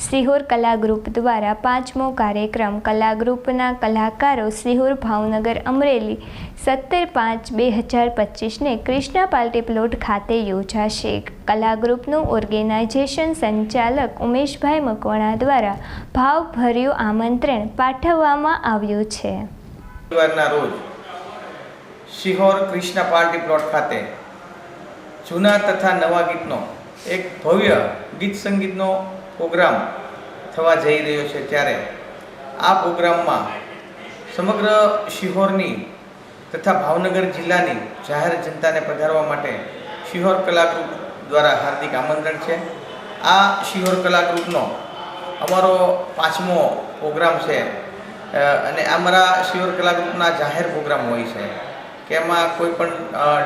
સિહોર કલા ગ્રુપ દ્વારા પાંચમો કાર્યક્રમ કલા ગ્રુપના કલાકારો સિહોર ભાવનગર અમરેલી સત્તર પાંચ બે હજાર પચીસને ક્રિષ્ના પાર્ટી પ્લોટ ખાતે યોજાશે. કલા ગ્રુપનું ઓર્ગેનાઇઝેશન સંચાલક ઉમેશભાઈ મકવાણા દ્વારા ભાવભર્યું આમંત્રણ પાઠવવામાં આવ્યું છે. શિહોર કૃષ્ણ પાર્ટી પ્લોટ ખાતે જૂના તથા નવા ગીતનો એક ભવ્ય ગીત સંગીતનો પ્રોગ્રામ થવા જઈ રહ્યો છે ત્યારે આ પ્રોગ્રામમાં સમગ્ર શિહોરની તથા ભાવનગર જિલ્લાની જાહેર જનતાને પધારવા માટે શિહોર કલાકૃત દ્વારા હાર્દિક આમંત્રણ છે. આ શિહોર કલાકૃતનો અમારો પાંચમો પ્રોગ્રામ છે. અને અમારા શિહોર કલાકૃતના જાહેર પ્રોગ્રામ હોય છે. કે એમાં કોઈ પણ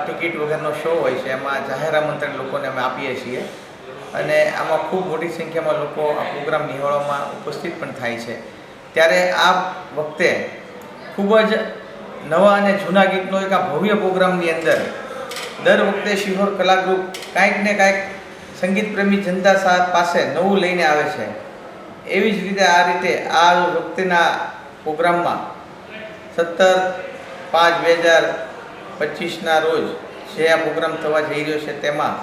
ટિકિટ વગરનો શો હોય છે, એમાં જાહેર આમંત્રણ લોકોને અમે આપીએ છીએ. અને આમાં ખૂબ મોટી સંખ્યામાં લોકો આ પ્રોગ્રામ નિહાળવામાં ઉપસ્થિત પણ થાય છે. ત્યારે આ વખતે ખૂબ જ નવા અને જૂના ગીતનો એક આ ભવ્ય પ્રોગ્રામની અંદર દર વખતે શિહોર કલાગ્રુપ કાંઈક ને કાંઈક સંગીત પ્રેમી જનતા સાથ પાસે નવું લઈને આવે છે. એવી જ રીતે આ રીતે આ વખતેના પ્રોગ્રામમાં સત્તર પાંચ બે હજાર પચીસના રોજ જે આ પ્રોગ્રામ થવા જઈ રહ્યો છે તેમાં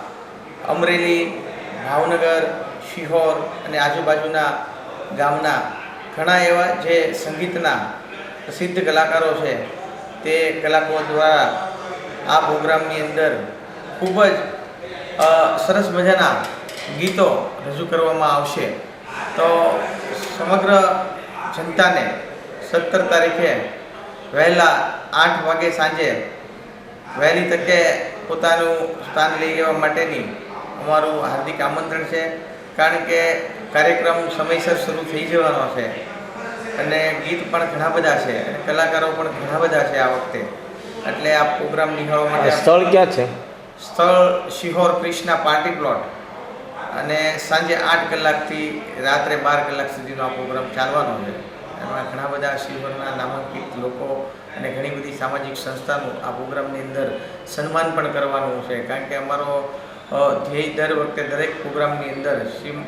અમરેલી ભાવનગર, શિહોર અને આજુબાજુના ગામના ઘણા એવા જે સંગીતના પ્રસિદ્ધ કલાકારો છે, તે કલાકારો દ્વારા આ પ્રોગ્રામની અંદર ખૂબ જ સરસ મજાના ગીતો રજૂ કરવામાં આવશે. તો સમગ્ર જનતાને સત્તર તારીખે વહેલા આઠ વાગે સાંજે વહેલી તકે પોતાનું સ્થાન લઈ લેવા માટેની અમારું હાર્દિક આમંત્રણ છે કારણ કે કાર્યક્રમ સમયસર શરૂ થઈ જવાનો છે અને ગીત પણ ઘણા બધા છે અને કલાકારો પણ ઘણા બધા છે આ વખતે. એટલે આ પ્રોગ્રામ નિહાળવા માટે સ્થળ ક્યાં છે? સ્થળ શિહોર ક્રિષ્ના પાર્ટી પ્લોટ. અને સાંજે આઠ કલાકથી રાત્રે બાર કલાક સુધીનો આ પ્રોગ્રામ ચાલવાનો છે. એમાં ઘણા બધા શિહોરના નામાંકિત લોકો અને ઘણી બધી સામાજિક સંસ્થાનું આ પ્રોગ્રામની અંદર સન્માન પણ કરવાનું છે કારણ કે અમારો ધ્યેય દર વખતે દરેક પ્રોગ્રામની અંદર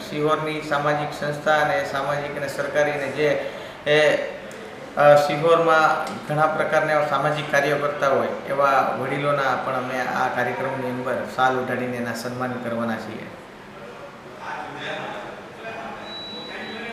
સિહોરની સામાજિક સંસ્થા અને સામાજિક અને સરકારીને જે એ સિહોરમાં ઘણા પ્રકારના સામાજિક કાર્યો કરતા હોય, એવા વડીલોના પણ અમે આ કાર્યક્રમની અંદર સાલ ઉઠાડીને એના સન્માન કરવાના છીએ.